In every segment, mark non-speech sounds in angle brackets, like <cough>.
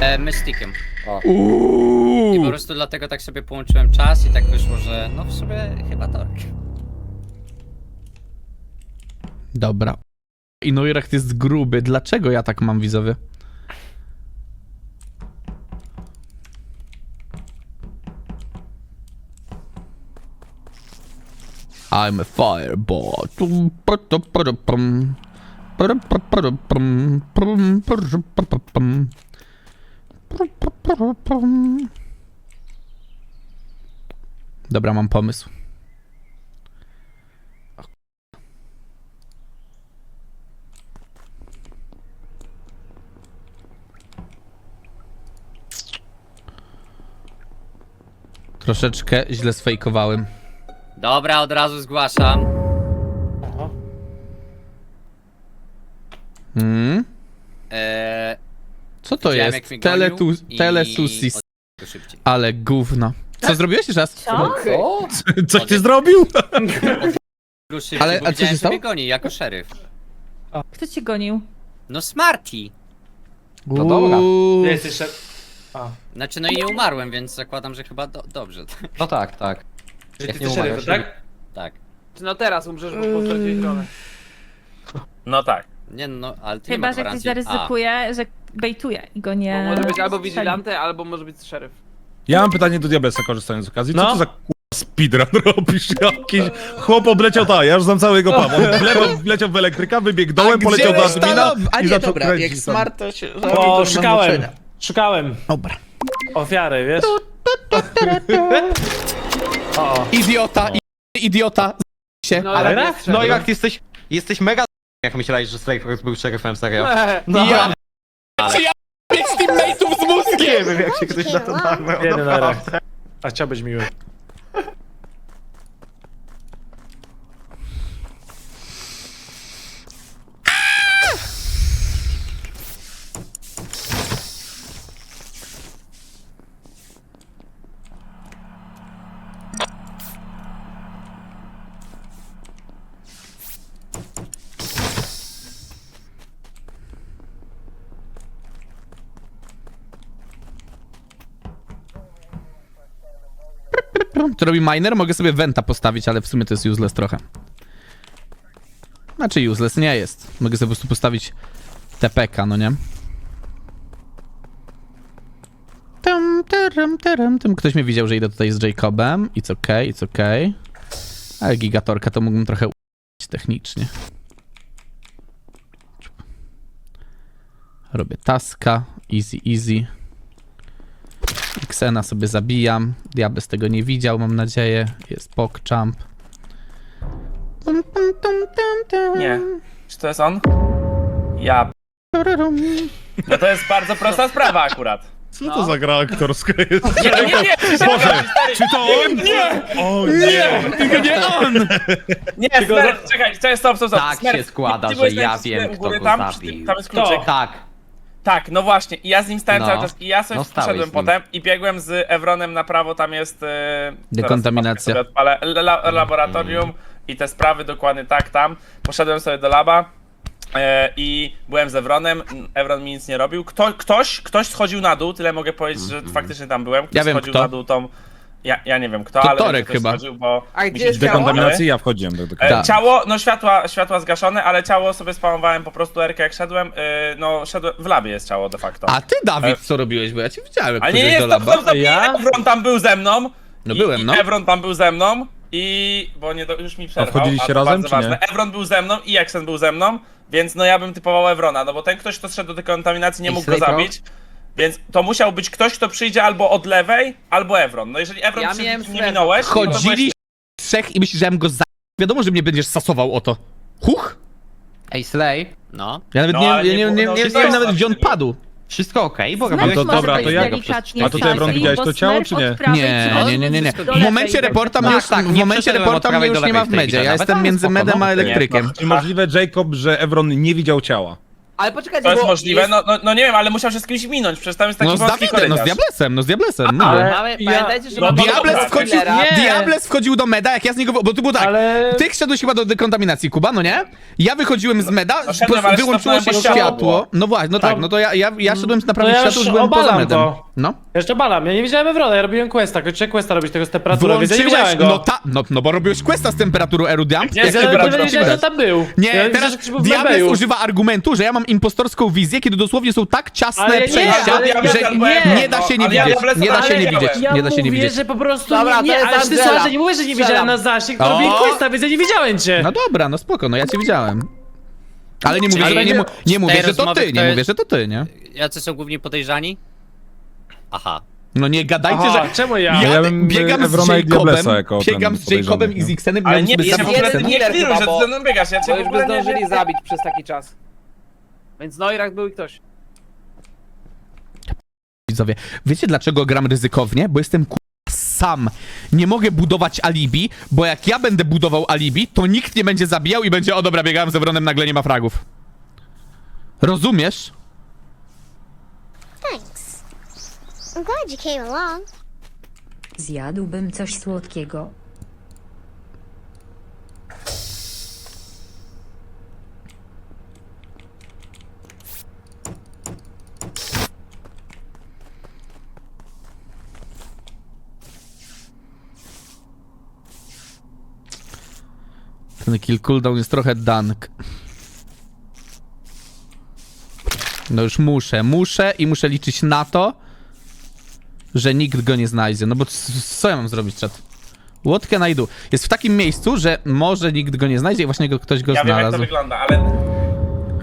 E, Mystikiem. I po Uuu. prostu dlatego tak sobie połączyłem czas i tak wyszło, że no w sumie chyba Torek. Dobra. I Neuracht jest gruby. Dlaczego ja tak mam widzowie? I'm a fireball. Tum, Dobra, mam pomysł. Troszeczkę źle sfejkowałem. Dobra, od razu zgłaszam. Hmm? Co to widziałem, jest? mnie Teletu gonił i- telesusis. szybciej. Ale gówno. Co zrobiłeś jeszcze raz? Co? Coś ty zrobił? <laughs> Szybciej, Ale- bo a co się że stało? mnie goni jako szeryf. Kto cię gonił? No Smarty! No dobra. Nie jesteś szef. Znaczy no i nie umarłem, więc zakładam, że chyba do, dobrze. No tak, tak. Ty Jak nie jesteś umarłeś. szeryfem, tak? tak. No teraz umrzesz, bo potwierdziłeś rolę. No tak. Nie no, ale ty Chyba, nie ma że ktoś gwarancji. zaryzykuje, że bejtuje i go Bo nie... może być albo strzeli. vigilante, albo może być szeryf. Ja mam pytanie do Diablesa, korzystając z okazji. Co No. to za kurwa speedrun <laughs> robisz? Jakiś chłop obleciał, tak, ja już znam całego papa. On wleciał, wleciał w elektryka, wybiegł dołem, poleciał do admina A i nie, zaczął dobra, kręcić jak tam. smart to się... O, szukałem. Szukałem Dobra. ofiary, wiesz? <laughs> O, Idiota, i- idiota, z- się. No, Ale ale? No i jak jesteś, jesteś mega jak myślałeś, że Slave był szeryfem, serio. No. Ja... Czy ja mieć teammateów z mózgiem? Nie wiem, jak się ktoś na to nagrał. jeden na <laughs> A chciał być miły. To robi miner? Mogę sobie Venta postawić, ale w sumie to jest useless trochę. Znaczy useless nie jest. Mogę sobie po prostu postawić TPK, no nie? Tum, tyrum, tyrum, tym. Ktoś mnie widział, że idę tutaj z Jacobem. It's okay, it's okay. Ale gigatorka to mógłbym trochę u***ć technicznie. Robię taska. Easy, easy. Xena sobie zabijam. Diables tego nie widział, mam nadzieję. Jest tum. Nie. Czy to jest on? Ja. No to jest bardzo prosta sprawa akurat. Co to za gra aktorska jest? Nie, no nie, nie, Boże, czy to on? Nie! O nie! Tylko nie on! nie, Smer, czekaj, czekaj, stop, stop, stop. Tak Smer, się składa, ty że byłeś ja wiem, u kto góry go tam, zabił. Tam jest kluczyk. Tak. Tak, no właśnie, i ja z nim stałem No. cały czas i ja sobie No, stałeś poszedłem z nim. potem i biegłem z Evronem na prawo, tam jest... Yy, Dekontaminacja. Sobie odpalę, la, la, laboratorium i te sprawy dokładnie tak tam. Poszedłem sobie do laba e, i byłem z Evronem, Evron mi nic nie robił. Kto, ktoś, ktoś schodził na dół, tyle mogę powiedzieć, że faktycznie tam byłem. Ktoś wiem, schodził kto. na dół tą... Ja, ja nie wiem kto, To ale Torek ktoś chyba. Bo A gdzie jest ciało? Dekontaminacji ja wchodziłem do E, dekontaminacji. Tak. Ciało, no światła, światła zgaszone, ale ciało sobie spamowałem po prostu Erkę jak szedłem, yy, no szedłem, w labie jest ciało de facto. A ty, Dawid, co robiłeś? Bo ja cię widziałem, jak Ale nie, chodziłeś nie, do stop, laba. stop, Ja? Evron tam był ze mną. No I- byłem, i no. Evron tam był ze mną i... bo nie, do, już mi przerwał. wchodziliście to razem, bardzo czy nie? ważne. Evron był ze mną i Jackson był ze mną, więc no ja bym typował Evrona, no bo ten ktoś, kto szedł do dekontaminacji nie I mógł go Slay zabić. Więc to musiał być ktoś, kto przyjdzie albo od lewej, albo Evron. No jeżeli Evron Ja przyszedł miałem i nie Slay. minąłeś... no to Chodzili trzech i myślisz, że ja bym go za... Wiadomo, że mnie będziesz sasował o to. Huch! Ej, Slay, No. Ja nawet No, nie, ale nie, nie nie, było- nie, no, nie wiem nawet, gdzie on padł. wszystko okej, bo robiłeś to może dobra, być to jak- delikatnie a to ty, Ebron, widziałeś bo to ciało, czy nie? od prawej Nie, nie, nie, nie, nie. do W lewej, momencie reporta mnie lewej. już, tak, w nie momencie przeszedłem od reporta mnie prawej już nie ma w lewej w tej medzie. Ja nawet, jestem ale między spoko, medem no. a Nie, elektrykiem. no. Czy możliwe, Jacob, że Evron nie widział ciała? Ale poczekajcie, To jest bo możliwe? No, no, no nie wiem, ale musiał się z kimś minąć, przecież tam jest taki No z wąski Dawidem, no z korytarz. Diablesem, no z Diablesem, no. Ale- Mamy, Ja- pamiętajcie, że No, mamy Diables dobra, wchodził, killera. Nie. Diables wchodził do meda, jak ja z niego, bo to było tak, Ale... ty szedłeś chyba do dekontaminacji, Kuba, no nie? Ja wychodziłem z meda, no szedłem, po- ale wyłączyło się stopnąłem, bo światło no właśnie, no tak, no to ja, ja, ja szedłem naprawić No ja światło, już już byłem poza obalam medem. to. No. Jeszcze balam, ja nie widziałem Evrona, ja robiłem questa, kończyłem questa robić tego z temperaturą, więc ja nie widziałem go. no ta, no, no bo robiłeś questa z temperaturą Erudiam. Jest Ja nie wiedziałem, że tam był. Nie, ja teraz Diables używa argumentu, że ja mam impostorską wizję, kiedy dosłownie są tak ciasne Ale nie, przejścia, że nie, nie da się nie widzieć, nie da się nie widzieć, nie da się nie mówię, widzieć. że po prostu Dobra, nie, ale ty słuchaj, że nie mówię, że nie widziałem na zasięg, to robiłem questa, więc ja nie widziałem cię. No dobra, no spoko, no ja cię widziałem. Ale nie mówię, nie, nie mówię, że to ty, nie mówię, że to ty, nie? Jacy są głównie podejrzani? Aha. No nie gadajcie, Aha, że... czemu ja? Ja Ja bym, biegam z Evrona i Jacobem, Diablesa jako ten biegam z podejrzany, Jacobem i nie? z Xenem, Ale nie, sobie nie, zabić jeden nie, kliruj, chyba, że bo- ze mną biegasz, ja cię Bo w już by ogóle nie... zdążyli nie- zabić przez taki czas. Więc Noirak był i ktoś. Widzowie, wiecie dlaczego gram ryzykownie? Bo jestem ku... sam. Nie mogę budować alibi, bo jak ja będę budował alibi, to nikt nie będzie zabijał i będzie, o dobra, biegałem z Evronem, nagle nie ma fragów. Rozumiesz? I'm glad you came along. Zjadłbym coś słodkiego. Ten kill cooldown jest trochę dank. No już muszę, muszę i muszę liczyć na to, że nikt go nie znajdzie. No bo co ja mam zrobić, czat? What can I do? Jest w takim miejscu, że może nikt go nie znajdzie i właśnie go, ktoś go Ja wiem jak to znalazł. wygląda, ale...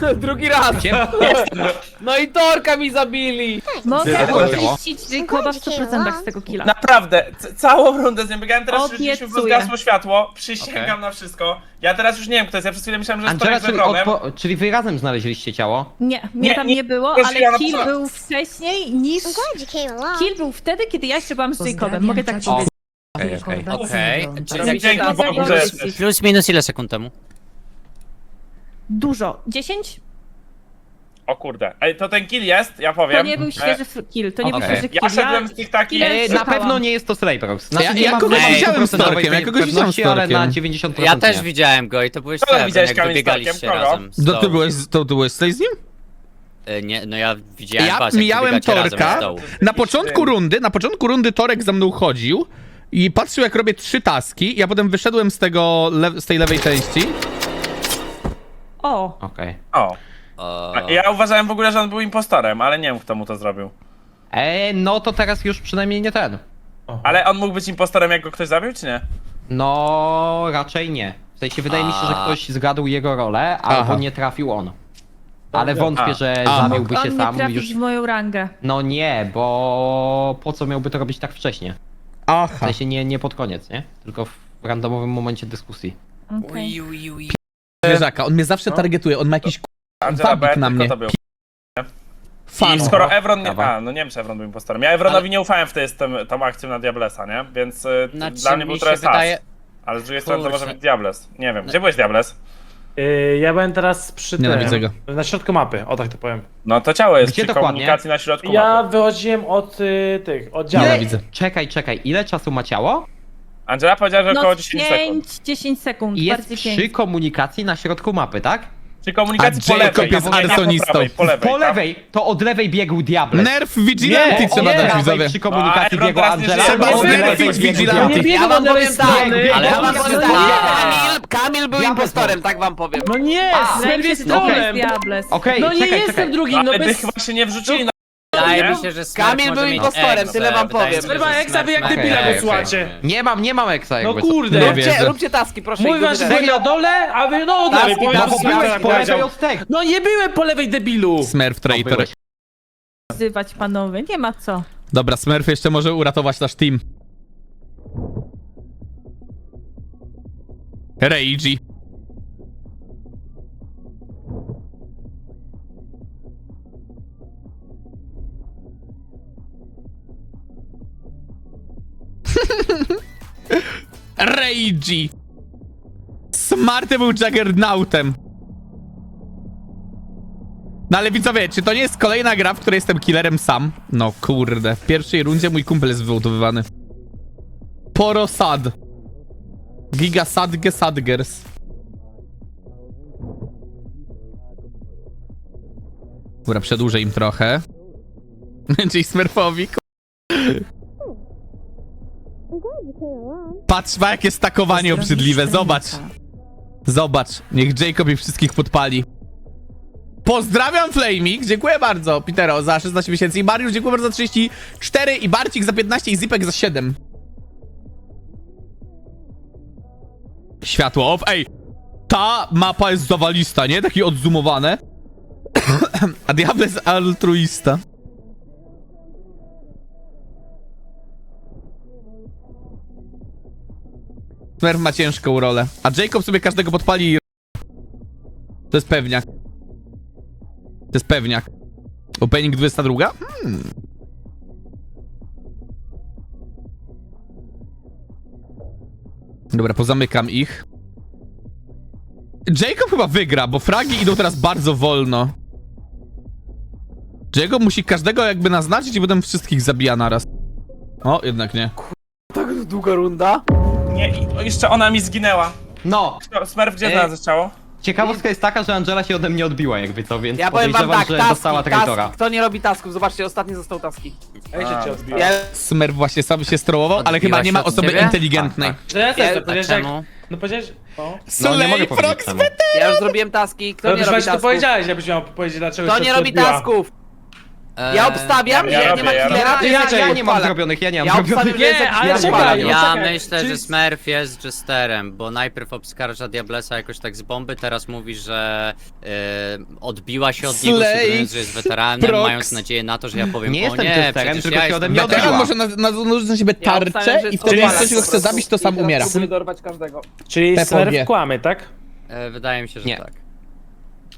<laughs> Drugi raz! No i Torka mi zabili! Mogę oczyścić Jacoba w 100% z tego killa. Naprawdę, c- całą rundę z nim biegałem, teraz już Obiecuję. zgasło światło, przysięgam Okej. na wszystko. Ja teraz już nie wiem kto jest, ja przez chwilę myślałem, że jest Angela, Torek z czyli, odpo- czyli wy razem znaleźliście ciało? Nie, mnie Nie, tam nie, nie było, proszę, ja ale na kill przykład- był wcześniej niż... I'm glad you came along. Kill był wtedy, kiedy ja jeszcze byłam z Jacobem, Pozdrawiam mogę tak ciocie powiedzieć. Okej, okej. i Okej, Zevron. czyli Robicie Dzięki Bogu, że plus minus ile sekund temu? Dużo. 10? O kurde, Ej, to ten kill jest, ja To powiem. nie był E, świeży f- kill, to nie był świeży kill. Ja szedłem z tych takich... Killer E, na szukałam. pewno nie jest to Slayprox. Ja- ja kogoś widziałem z Torkiem, ja kogoś widziałem z ale na Torkiem. 90% Ja też nie. widziałem go i to byłeś Kogo widziałeś, jak Kamil, z? Kogo? razem. z Do, ty dołu. byłeś, to, ty byłeś tutaj z nim? E, Nie, no ja widziałem Ja was, jak mijałem razem Torka. z dołu. Na początku rundy, na początku rundy Torek za mną chodził i patrzył jak robię trzy taski. Ja potem wyszedłem z tego, le- z tej lewej części. O, Okej. O. O, A Ja uważałem w ogóle, że on był impostorem, ale nie wiem kto mu to zrobił. E, no to teraz już przynajmniej nie ten. Ale on mógł być impostorem, jak go ktoś zabił, czy nie? No, raczej nie. W sensie wydaje mi się, że A. ktoś zgadł jego rolę, albo Aha. nie trafił on. Ale wątpię, A. że A. zabiłby się nie sam trafić już. w moją rangę. No nie, bo po co miałby to robić tak wcześnie? W Aha. sensie nie, nie pod koniec, nie? Tylko w randomowym momencie dyskusji. Okej. Zwierzaka, on mnie zawsze No. targetuje, on ma jakiś Angela wabik B, na tylko mnie. to był. fan. I skoro Evron nie... A, no nie wiem, czy Evron był impostorem. Ja Evronowi nie ufałem wtedy z tym, tą akcją na Diablesa, nie? Więc y, Znaczy, dla mnie był mi trochę sas. wydaje... Ale z drugiej strony to Kurczę. może być Diables. Nie wiem, gdzie byłeś Diables? Yy, ja byłem teraz przy Nienawidzę tym, go. na środku mapy, o tak to powiem. No to ciało jest Gdzie przy dokładnie? komunikacji na środku Ja mapy. wychodziłem od y, tych, od działu. Nienawidzę. Czekaj, czekaj, ile czasu ma ciało? Angela powiedziała, że No około 10 sekund. 5-10 sekund, I jest bardziej przy 5. komunikacji na środku mapy, tak? Przy komunikacji po Jacob lewej. jest nie, nie po arsonistą. prawej, Po lewej, Po tam. lewej, to od lewej biegł Diable. Nerf Vigilanti Nie, trzeba dać widzowie. przy komunikacji biegła teraz nie Angela, żyje, a bo od lewej biegł Vigilante. Nie biegłem Ja wam od lewej powiem tak, strony. ale Ja wam powiem tak. Kamil, Kamil był impostorem, tak wam powiem. No nie, jest trolem. Diables. Okej, No nie czekaj, jestem czekaj. drugim, no Ale bez... chyba się nie wrzucili na... Wydaje mi się, że Smurf Kamil może był mieć impostorem, egzę, tyle wam wydaje mi powiem. się, Kurwa, że jak ma debila egzę. wysłacie. Nie mam, nie mam eksa No jakby co. kurde. Nie Róbcie, wierzę. róbcie taski, proszę. I wasz godziny. byli na dole, a wy no od lewej. Powiem, No byłeś tak po lewej powiedział. od tego. No nie byłem po lewej debilu. Smurf traitor. Wzywać panowie, nie ma co. Dobra, Smurf jeszcze może uratować nasz team. Reiji. Reiji. Smarty był Juggernautem. No ale widzowie, czy to nie jest kolejna gra, w której jestem killerem sam? No kurde, w pierwszej rundzie mój kumpel jest wywołtowywany. Poro sad. Giga sadge sadgers. Dobra, przedłużę im trochę. <laughs> Czyli Smurfowi. Patrz, ma jakie stakowanie obrzydliwe, zobacz. Zobacz, niech Jacob ich wszystkich podpali. Pozdrawiam Flaming, dziękuję bardzo Pitero za 16 miesięcy i Mariusz dziękuję bardzo za 34 i Barcik za 15 i Zipek za 7. Światło off, ej, ta mapa jest zawalista, nie? Takie odzumowane. <coughs> A Diablo jest altruista. Smurf ma ciężką rolę. A Jacob sobie każdego podpali i... To jest pewniak. To jest pewniak. Opening 22? Hmm. Dobra, pozamykam ich. Jacob chyba wygra, bo fragi idą teraz bardzo wolno. Jacob musi każdego jakby naznaczyć i potem wszystkich zabija naraz. O, jednak nie. Tak długa runda. Nie, i o, jeszcze ona mi zginęła. No, Kto- Smurf, gdzie Ej. znalazłeś ciało? ciekawostka jest taka, że Angela się ode mnie odbiła jakby co, więc Ja powiem wam podejrzewam, tak, że taski, dostała traitora. taski. Kto nie robi tasków? Zobaczcie, ostatni został taski. Ja się cię odbiłem. Ja, Smurf właśnie sam się strołował, ale chyba Odbiła nie się ma od osoby ciebie? inteligentnej. Tak, Że ja też to powiedziałeś jak... czemu? No powiedziałeś... O. No nie mogę Slay powiedzieć Prox czemu. ja już zrobiłem taski. Kto No nie robi właśnie to tasków? powiedziałeś, żebyś miał powiedzieć dlaczego Kto się nie robi odbiła. tasków? Eee, Ja obstawiam, ja że jak robię, nie ma ja killera, Ja, to ja, ja, jak nie mam zrobionych, ja nie mam Ja zrobionych. obstawiam, że jest Nie, jak ale killer czekaj, odpala. Ja myślę, czy- że Smurf jest Jesterem, bo najpierw obskarża Diablesa jakoś tak z bomby, teraz mówi, że e, odbiła się od niego, Slay sugerując, że jest <laughs> weteranem, Prox. mając nadzieję na to, że ja powiem Nie o jestem nie, Jesterem, przecież tylko ja się jestem ode mnie odbiła. może na- na- na siebie Ja tarczę i wtedy jeśli ktoś go chce zabić, to sam umiera. Czyli Te Smurf kłamy, tak? E, wydaje mi się, że Nie. tak.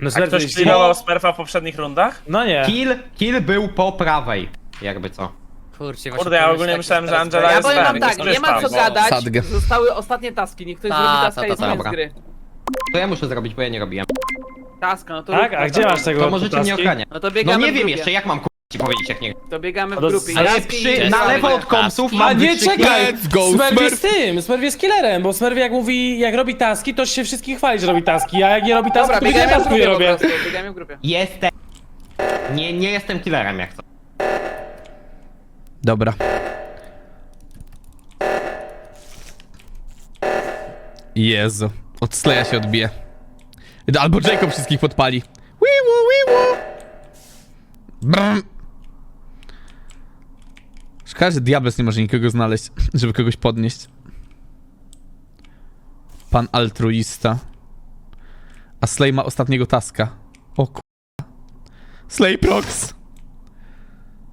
No A ktoś jest- pilnował Smurfa w poprzednich rundach? No nie. Kill, kill był po prawej, jakby co. Kurczę, Kurde, ja ogólnie myślałem, że Angela Ja jest powiem wam tak, jest nie ma co gadać. Sadgę. Zostały ostatnie taski. Niech ktoś Ta, zrobi ta, taska ta, i ta, dobra. gry. To ja muszę zrobić, bo ja nie robiłem. Taska, no to Tak? rób A gdzie masz tego To możecie mnie taski? ochraniać. No to No biegamy nie w wiem jeszcze, jak mam ci powiedzieć, jak nie... To biegamy w grupie. ale Przy, na lewo od komsów mam A nie, czekaj! Let's go, Smurf! jest tym, Smurf jest killerem, bo Smurf jak mówi, jak robi taski, to się wszystkich chwali, że robi taski, a jak nie robi taski, Dobra, to biegamy w tasku nie grupie po robię. prostu. Biegamy w grupie. Jestem... Nie, nie jestem killerem, jak co. Dobra. Jezu. Od Slaya się odbije. Albo Jacob wszystkich podpali. Wiwu, wiwu. Brum. Że Diables nie może nikogo znaleźć, żeby kogoś podnieść. Pan altruista. A Slay ma ostatniego taska. O ku... Slay Prox.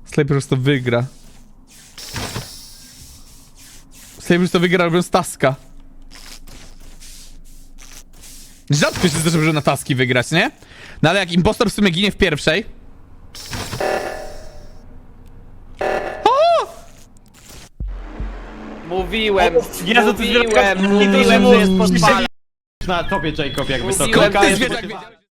Slay wygra. Slay po prostu wygra robiąc taska. Rzadko się zdarza, żeby na taski wygrać, nie? No ale jak impostor w sumie ginie w pierwszej... Mówiłem, Jezu, ty mówiłem, zwierzak- mówiłem, że jest podpala. Na tobie, Jacob, jakby co. Mówiłem, Skąd jest zwierzak?